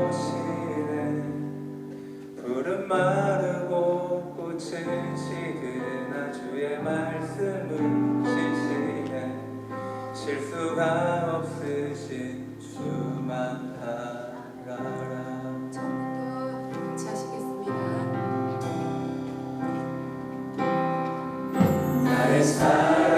돌보시네. 푸른 마르고 꽃은 시그나 주의 말씀을 실시네. 실수가 없으신 주만 알아라. 처음부터 같이 하시겠습니다. 나의 삶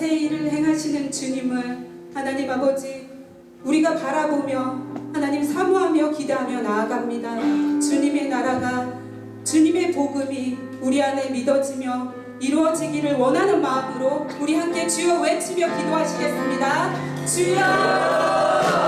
새 일을 행하시는 주님을 하나님 아버지 우리가 바라보며 하나님 사모하며 기대하며 나아갑니다. 주님의 나라가 주님의 복음이 우리 안에 믿어지며 이루어지기를 원하는 마음으로 우리 함께 주여 외치며 기도하시겠습니다. 주여